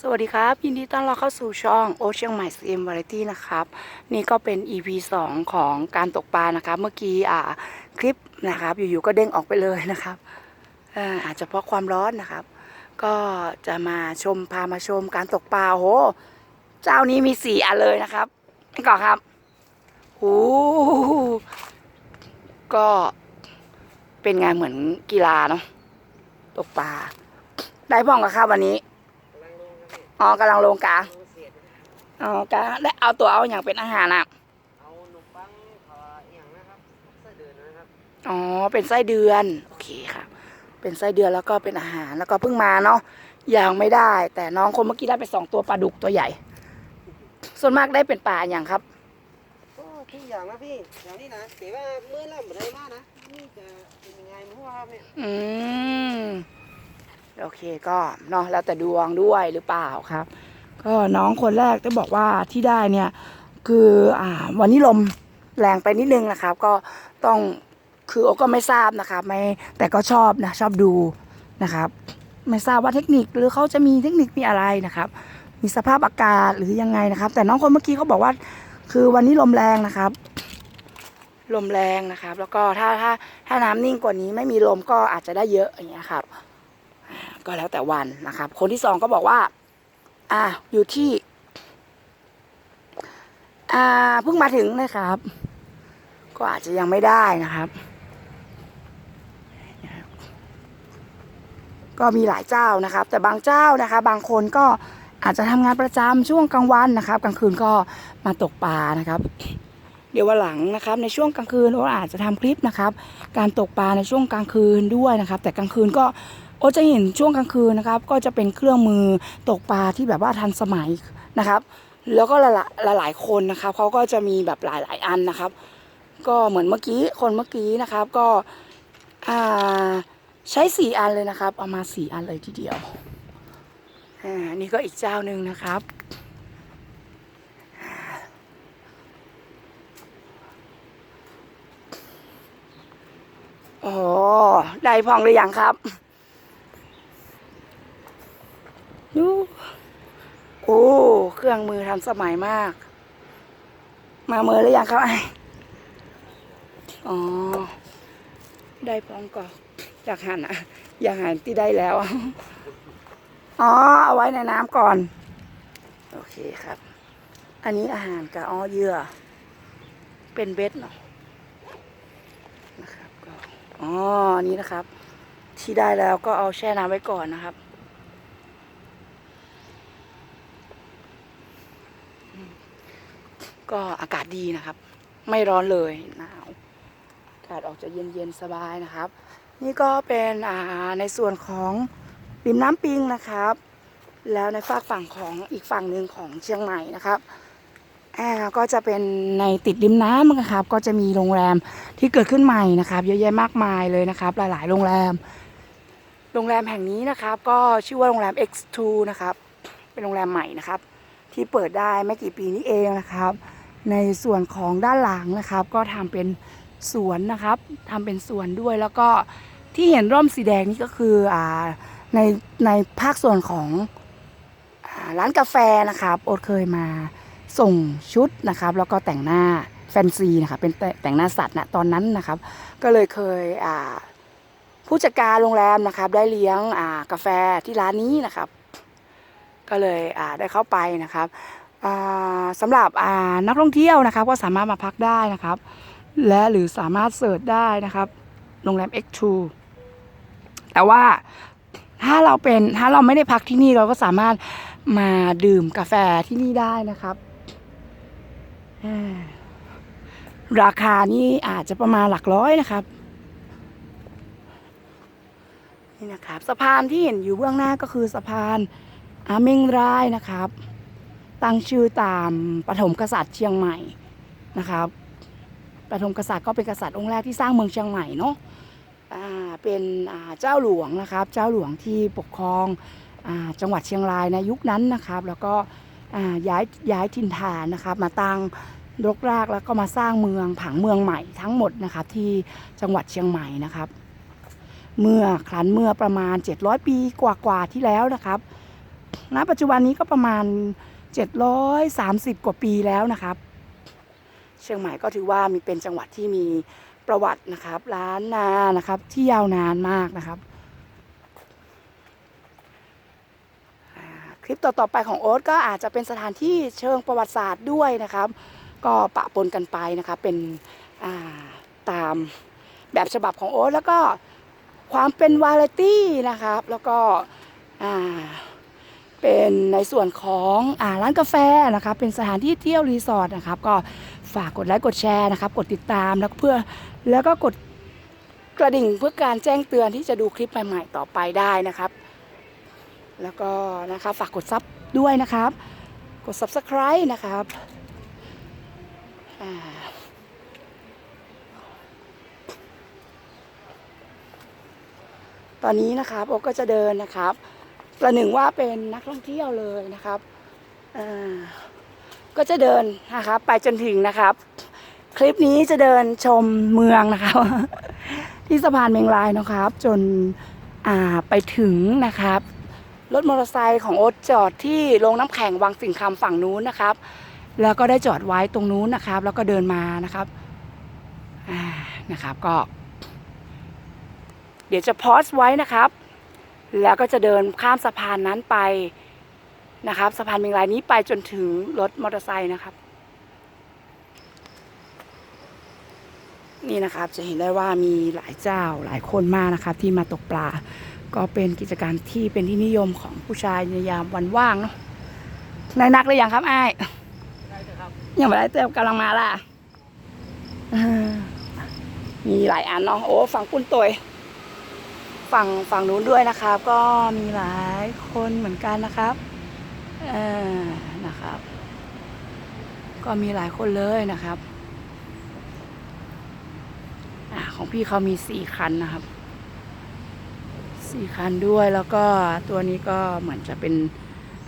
สวัสดีครับ ยินดีต้อนรับเข้าสู่ช่องโอเชียงใหม่ซีเอ็มวาไรตี้นะครับ นี่ก็เป็น EP 2 ของการตกปลานะครับ เมื่อกี้อ่าคลิปนะครับ อยู่ๆก็เด้งออกไปเลยนะครับอาอาจจะเพราะความร้อนนะครับ ก็จะมาชมพามาชมการตกปลาโอ้โหเจ้านี้มีสี่อันเลยนะครับนี่ก่อนครับโอ้ก็เป็นงานเหมือนกีฬาเนาะตกปลาได้พ่องกับครับวันนี้ อ๋อกำลังลงกลางอ๋อกลางและเอาตัวเอาอย่างเป็นอาหารอะเอาหนุ่มปังขออย่างนะครับไส้เดือนนะครับอ๋อเป็นไส้เดือนโอเคครับเป็นไส้เดือนแล้วก็เป็นอาหารแล้วก็เพิ่งมาเนาะยังไม่ได้ แต่น้องคนเมื่อกี้ได้ไปสองตัวปลาดุกตัวใหญ่ ส่วนมากได้เป็นปลาอย่างครับก็ทุกอย่างนะพี่อย่างนี้นะแต่ว่าเมื่อล่ำอะไรมากนะนี่จะเป็นยังไงไม่รู้ครับเนี่ยอืม โอเคก็เนาะแล้วแต่ดวงด้วยหรือเปล่าครับ ก็น้องคนแรกจะบอกว่าที่ได้เนี่ยคืออ่าวันนี้ลมแรงไปนิดนึงนะครับ ก็ต้องคือโอก็ไม่ทราบนะครับไม่แต่ก็ชอบนะชอบดูนะครับ ไม่ทราบว่าเทคนิคหรือเขาจะมีเทคนิคมีอะไรนะครับ มีสภาพอากาศหรือยังไงนะครับ แต่น้องคนเมื่อกี้เขาบอกว่า คือวันนี้ลมแรงนะครับ ลมแรงนะครับ แล้วก็ถ้าถ้าถ้าน้ำนิ่งกว่านี้ไม่มีลมก็อาจจะได้เยอะอย่างเงี้ยครับ ก็แล้วแต่วันนะครับ คนที่สองก็บอกว่า อ่า อยู่ที่ อ่าเพิ่งมาถึงนะครับ ก็อาจจะยังไม่ได้นะครับ ก็มีหลายเจ้านะครับ แต่บางเจ้านะคะ บางคนก็อาจจะทำงานประจำช่วงกลางวันนะครับ กลางคืนก็มาตกปลานะครับ เดี๋ยววันหลังนะครับ ในช่วงกลางคืนโออาจจะทำคลิปนะครับ การตกปลาในช่วงกลางคืนด้วยนะครับ แต่กลางคืนก็ โอจะเห็นช่วงกลางคืนนะครับ ก็จะเป็นเครื่องมือตกปลาที่แบบว่าทันสมัยนะครับ แล้วก็หลายๆหลายคนนะครับเขาก็จะมีแบบหลายๆอันนะครับ ก็เหมือนเมื่อกี้คนเมื่อกี้นะครับ ก็ใช้สี่อันเลยนะครับ เอามาสี่อันเลยทีเดียวอ่านี่ก็อีกเจ้าหนึ่งนะครับโอ้โหได้พองหรือยังครับ ยูโอ้ เครื่องมือทันสมัยมาก มาเมือหรือยังครับไออ๋อ ได้พร้อมก่อนอยากหันอะ อยากหันที่ได้แล้ว อ๋อ เอาไว้ในน้ำก่อน โอเคครับ อันนี้อาหารกับอ๋อเยื่อ เป็นเบ็ดเนาะนะครับก็อ๋ออันนี้นะครับ ที่ได้แล้วก็เอาแช่น้ำไว้ก่อนนะครับอืม ก็อากาศดีนะครับ ไม่ร้อนเลยหนาวอากาศออกจะเย็นๆสบายนะครับ นี่ก็เป็นในส่วนของริมน้ำปิงนะครับ แล้วในฝากฝั่งของอีกฝั่งหนึ่งของเชียงใหม่นะครับอ่าก็จะเป็นในติดริมน้ำนะครับ ก็จะมีโรงแรมที่เกิดขึ้นใหม่นะครับ เยอะแยะมากมายเลยนะครับ หลายๆ โรงแรม โรงแรมแห่งนี้นะครับ ก็ชื่อว่าโรงแรม X2 นะครับ เป็นโรงแรมใหม่นะครับ ที่เปิดได้ไม่กี่ปีนี้เองนะครับ ในส่วนของด้านหลังนะครับ ก็ทำเป็นสวนนะครับทำเป็นสวนด้วยแล้วก็ที่เห็นร่มสีแดงนี่ก็คืออ่าในในภาคส่วนของอร้านกาแฟนะครับโอดเคยมาส่งชุดนะครับ แล้วก็แต่งหน้าแฟนซีนะครับเป็นแต่แต่งหน้าสัตว์นะตอนนั้นนะครับ ก็เลยเคยอ่าผู้จัดการโรงแรมนะครับ ได้เลี้ยงอ่ากาแฟที่ร้านนี้นะครับ ก็เลยอ่าได้เข้าไปนะครับ สำหรับนักท่องเที่ยวนะครับ ก็สามารถมาพักได้นะครับ และหรือสามารถเสิร์ชได้นะครับโรงแรม X2 แต่ว่าถ้าเราเป็นถ้าเราไม่ได้พักที่นี่เราก็สามารถมาดื่มกาแฟที่นี่ได้นะครับราคานี่อาจจะประมาณหลักร้อยนะครับนี่นะครับ สะพานที่เห็นอยู่เบื้องหน้าก็คือสะพานอาเมงรายนะครับ ตั้งชื่อตามปฐมกษัตริย์เชียงใหม่นะครับปฐมกษัตริย์ก็เป็นกษัตริย์องค์แรกที่สร้างเมืองเชียงใหม่เนาะเป็นเจ้าหลวงนะครับ เจ้าหลวงที่ปกครองอจังหวัดเชียงรายในยุคนั้นนะครับ แล้วก็ย้ายย้ายถิ่นฐานนะครับมาตั้งรกรากแล้วก็มาสร้างเมืองผังเมืองใหม่ทั้งหมดนะครับที่จังหวัดเชียงใหม่นะครับ เมื่อครั้นเมื่อประมาณ 700 ปีกว่าๆที่แล้วนะครับณปัจจุบันนี้ก็ประมาณ 730 กว่าปีแล้วนะครับ เชียงใหม่ก็ถือว่ามีเป็นจังหวัดที่มีประวัตินะครับล้านนานะครับที่ยาวนานมากนะครับ คลิปต่อๆไปของโอ๊ตก็อาจจะเป็นสถานที่เชิงประวัติศาสตร์ด้วยนะครับ ก็ปะปนกันไปนะครับเป็นาตามแบบฉบับของโอ๊ตแล้วก็ความเป็นวาไรตี้นะครับ แล้วก็อ่า เป็นในส่วนของอ่าร้านกาแฟนะครับเป็นสถานที่เที่ยวรีสอร์ทนะครับก็ฝากกดไลค์กดแชร์นะครับกดติดตามแล้วเพื่อแล้วก็กดกระดิ่งเพื่อการแจ้งเตือนที่จะดูคลิปใหม่ๆต่อไปได้นะครับ แล้วก็นะครับฝากกดซับด้วยนะครับ กด subscribe นะครับอตอนนี้นะครับโอก็จะเดินนะครับ ประหนึ่งว่าเป็นนักท่องเที่ยวเลยนะครับก็จะเดินนะครับไปจนถึงนะครับ คลิปนี้จะเดินชมเมืองนะครับ ที่สะพานเมงลายนะครับ จนไปถึงนะครับ รถมอเตอร์ไซค์ของโอ๊ตจอดที่โรงน้ำแข็งวังสิงคำฝั่งนู้นนะครับ แล้วก็ได้จอดไว้ตรงนู้นนะครับ แล้วก็เดินมานะครับนะครับก็ เดี๋ยวจะพอสไว้นะครับ แล้วก็จะเดินข้ามสะพานนั้นไปนะครับ สะพานเมงรายนี้ไปจนถึงรถมอเตอร์ไซค์นะครับ นี่นะครับจะเห็นได้ว่ามีหลายเจ้าหลายคนมากนะครับ ที่มาตกปลา ก็เป็นกิจกรรมที่เป็นที่นิยมของผู้ชายในยามวันว่างเนาะนายนักหรือยังครับไอ้ายยังไม่ได้เติมกำลังมาล่ะอ่ามีหลายอันเนาะโอ้ฝั่งปุ้นตวย ฝั่งฝั่งนู้นด้วยนะครับ ก็มีหลายคนเหมือนกันนะครับเออนะครับ ก็มีหลายคนเลยนะครับอของพี่เขามีสี่คันนะครับสี่คันด้วยแล้วก็ตัวนี้ก็เหมือนจะเป็น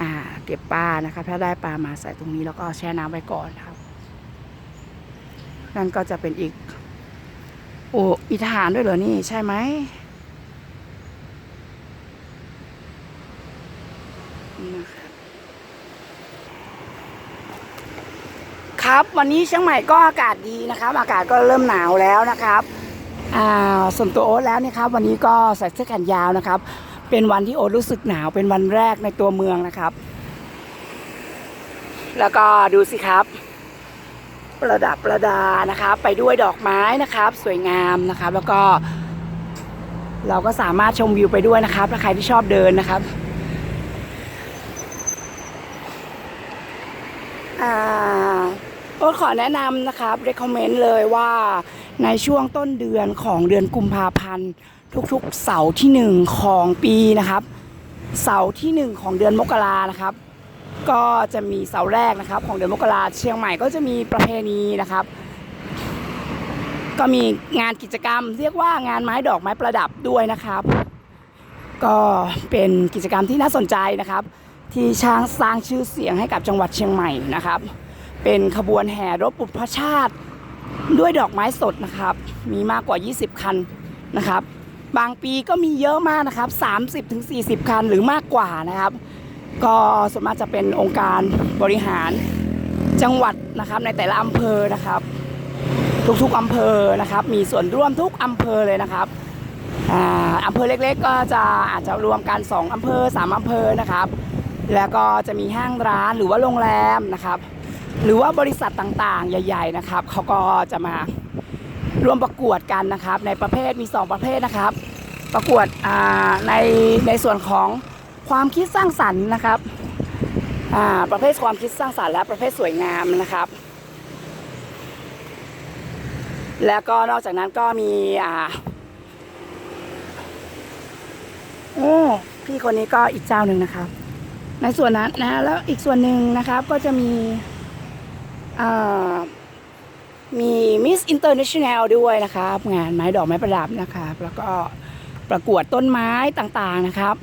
อ่าเก็บปลานะครับ ถ้าได้ปลามาใส่ตรงนี้แล้วก็แช่น้ำไว้ก่อนครับ นั่นก็จะเป็นอีก โอ้มีทหารด้วยเหรอนี่ใช่ไหม นะครับครับวันนี้เชียงใหม่ก็อากาศดีนะครับ อากาศก็เริ่มหนาวแล้วนะครับอ่าส่วนตัวโอ๊ตแล้วนี่ครับ วันนี้ก็ใส่เสื้อแขนยาวนะครับ เป็นวันที่โอ๊ตรู้สึกหนาวเป็นวันแรกในตัวเมืองนะครับ แล้วก็ดูสิครับ ประดับประดานะครับ ไปด้วยดอกไม้นะครับ สวยงามนะครับ แล้วก็ เราก็สามารถชมวิวไปด้วยนะครับถ้าใครที่ชอบเดินนะครับ อ่าโอ๊ตขอแนะนำนะครับ recommend เลยว่าในช่วงต้นเดือนของเดือนกุมภาพันธ์ ทุกๆ เสาร์ที่หนึ่งของปีนะครับ เสาร์ที่หนึ่งของเดือนมกรานะครับ ก็จะมีเสาร์แรกนะครับ ของเดือนมกราเชียงใหม่ก็จะมีประเพณีนะครับ ก็มีงานกิจกรรม เรียกว่างานไม้ดอกไม้ประดับด้วยนะครับ ก็เป็นกิจกรรมที่น่าสนใจนะครับ ที่ช้างสร้างชื่อเสียงให้กับจังหวัดเชียงใหม่นะครับ เป็นขบวนแห่รถบุพชาติ ด้วยดอกไม้สดนะครับ มีมากกว่า 20 คันนะครับ บางปีก็มีเยอะมากนะครับ 30-40 คันหรือมากกว่านะครับ ก็ส่วนมากจะเป็นองค์การบริหารจังหวัดนะครับในแต่ละอำเภอนะครับ ทุกๆอำเภอนะครับ มีส่วนร่วมทุกอำเภอเลยนะครับอ่าอำเภอเล็กๆ ก็จะอาจจะรวมกัน 2อำเภอ 3อำเภอนะครับ แล้วก็จะมีห้างร้านหรือว่าโรงแรมนะครับ หรือว่าบริษัทต่างๆ ใหญ่ ๆ นะครับเขาก็จะมาร่วมประกวดกันนะครับ ในประเภทมี 2 ประเภทนะครับ ประกวดในในส่วนของความคิดสร้างสรรค์นะครับประเภทความคิดสร้างสรรค์และประเภทสวยงามนะครับ แล้วก็นอกจากนั้นก็มีอ่าโอ้พี่คนนี้ก็อีกเจ้าหนึ่งนะครับ ในส่วนนั้นนะแล้วอีกส่วนหนึ่งนะครับก็จะมีมีมิสอินเตอร์เนชั่นแนลด้วยนะครับ งานไม้ดอกไม้ประดับนะครับ แล้วก็ประกวดต้นไม้ต่างๆนะครับ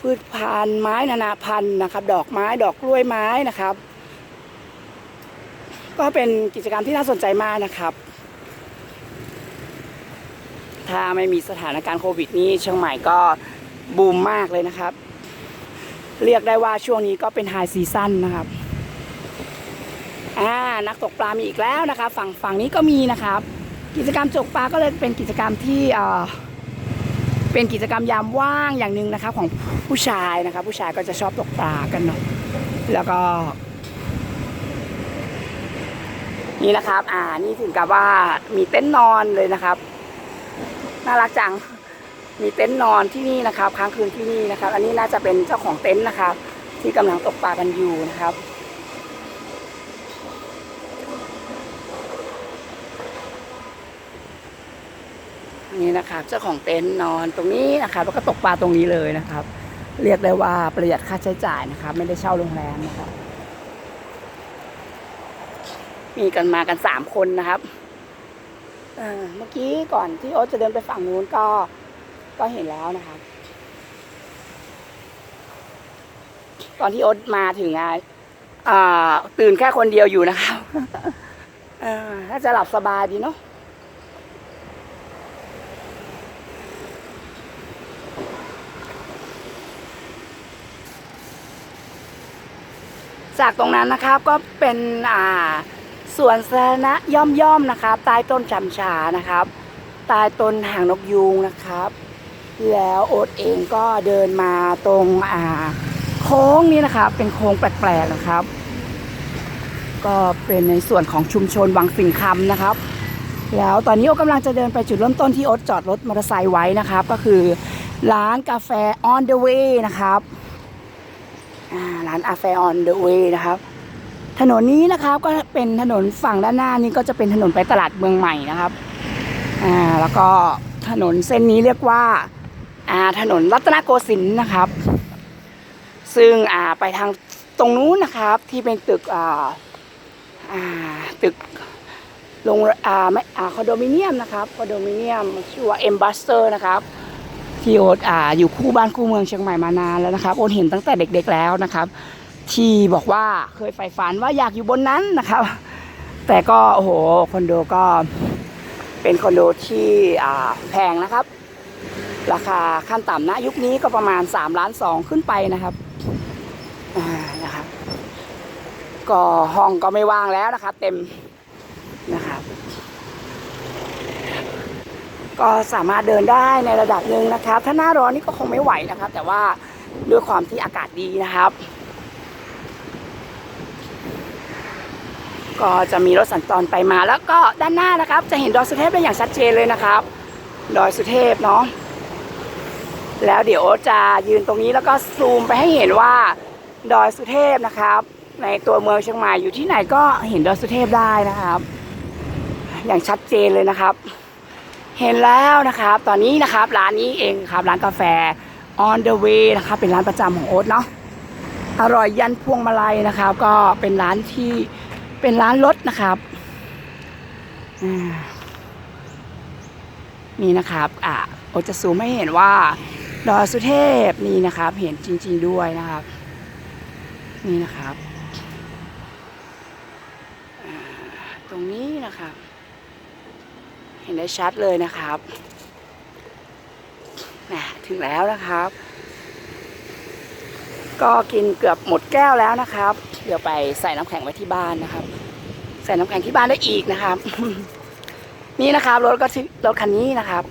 พืชพันธุ์ไม้นานาพันธุ์นะครับ ดอกไม้ดอกกล้วยไม้นะครับ ก็เป็นกิจกรรมที่น่าสนใจมากนะครับ ถ้าไม่มีสถานการณ์โควิดนี้เชียงใหม่ก็บูมมากเลยนะครับ เรียกได้ว่าช่วงนี้ก็เป็นไฮซีซั่นนะครับอ่านักตกปลามีอีกแล้วนะครับ ฝั่งฝั่งนี้ก็มีนะครับ กิจกรรมจกปลาก็เลยเป็นกิจกรรมที่เอ่อเป็นกิจกรรมยามว่างอย่างหนึ่งนะครับของผู้ชายนะครับ ผู้ชายก็จะชอบตกปลากันเนาะแล้วก็ นี่นะครับ อ่านี่ถึงกับว่ามีเต็นท์นอนเลยนะครับ น่ารักจัง มีเต็นท์นอนที่นี่นะครับ ค้างคืนที่นี่นะครับ อันนี้น่าจะเป็นเจ้าของเต็นท์นะครับ ที่กำลังตกปลากันอยู่นะครับ นี่นะครับ เจ้าของเต็นท์นอนตรงนี้นะครับ แล้วก็ตกปลาตรงนี้เลยนะครับ เรียกได้ว่าประหยัดค่าใช้จ่ายนะครับ ไม่ได้เช่าโรงแรมนะครับมีกันมากันสามคนนะครับเอ่อเมื่อกี้ก่อนที่โอ๊ตจะเดินไปฝั่งนู้นก็ ก็เห็นแล้วนะครับตอนที่อ๊ตมาถึงอะอ่าตื่นแค่คนเดียวอยู่นะครับเออน่าจะหลับสบายดีเนาะจากตรงนั้นนะครับก็เป็นอ่าสวนสาธารณะย่อมๆนะครับใต้ต้นจำชานะครับใต้ต้นหางนกยูงนะครับ แล้วโอ๊ตเองก็เดินมาตรงอ่าโค้งนี้นะครับเป็นโค้งแปลกๆนะครับ ก็เป็นในส่วนของชุมชนวังสิงคำนะครับ แล้วตอนนี้โอ๊ตกำลังจะเดินไปจุดเริ่มต้นที่โอ๊ตจอดรถมอเตอร์ไซค์ไว้นะครับ ก็คือร้านกาแฟ on the way นะครับร้านอาแฟออนเดอะเวย์นะครับ ถนนนี้นะครับก็เป็นถนนฝั่งด้านหน้านี้ก็จะเป็นถนนไปตลาดเมืองใหม่นะครับอ่าแล้วก็ถนนเส้นนี้เรียกว่า อ่าถนนรัตนโกสินทร์นะครับ ซึ่งอ่าไปทางตรงนู้นนะครับ ที่เป็นตึกอ่าอ่าตึกโรงอ่าไม่อ่าคอนโดมิเนียมนะครับคอนโดมิเนียมชื่อว่าเอ็มบัสเตอร์นะครับที่โอ๊ตอ่าอยู่คู่บ้านคู่เมืองเชียงใหม่มานานแล้วนะครับโอ๊ตเห็นตั้งแต่เด็กๆแล้วนะครับ ที่บอกว่าเคยใฝ่ฝันว่าอยากอยู่บนนั้นนะครับ แต่ก็โอ้โหคอนโดก็เป็นคอนโดที่อ่าแพงนะครับ ราคาขั้นต่ำณยุคนี้ก็ประมาณ3ล้าน2ขึ้นไปนะครับนะครับ ก็ห้องก็ไม่ว่างแล้วนะครับเต็มนะครับก็สามารถเดินได้ในระดับหนึ่งนะครับถ้าหน้าร้อนนี่ก็คงไม่ไหวนะครับแต่ว่าด้วยความที่อากาศดีนะครับ ก็จะมีรถสัญจรไปมาแล้วก็ด้านหน้านะครับ จะเห็นดอยสุเทพได้อย่างชัดเจนเลยนะครับ ดอยสุเทพเนาะ แล้วเดี๋ยวจะยืนตรงนี้แล้วก็ซูมไปให้เห็นว่าดอยสุเทพนะครับ ในตัวเมืองเชียงใหม่อยู่ที่ไหนก็เห็นดอยสุเทพได้นะครับ อย่างชัดเจนเลยนะครับ เห็นแล้วนะครับ ตอนนี้นะครับร้านนี้เองครับร้านกาแฟ on the way นะครับเป็นร้านประจำของโอ๊ตเนาะอร่อยยันพวงมาลัยนะครับ ก็เป็นร้านที่เป็นร้านรถนะครับนี่นะครับ อะโอ๊ตจะซูมให้เห็นว่า ดอยสุเทพนี่นะครับ เห็นจริง ๆด้วยนะครับ นี่นะครับ ตรงนี้นะครับ เห็นได้ชัดเลยนะครับนะถึงแล้วนะครับ ก็กินเกือบหมดแก้วแล้วนะครับ เดี๋ยวไปใส่น้ำแข็งไว้ที่บ้านนะครับ ใส่น้ำแข็งที่บ้านได้อีกนะครับ นี่นะครับรถก็รถคันนี้นะครับ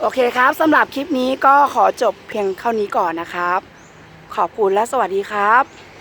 โอเคครับสำหรับคลิปนี้ก็ขอจบเพียงเท่านี้ก่อนนะครับ ขอบคุณและสวัสดีครับ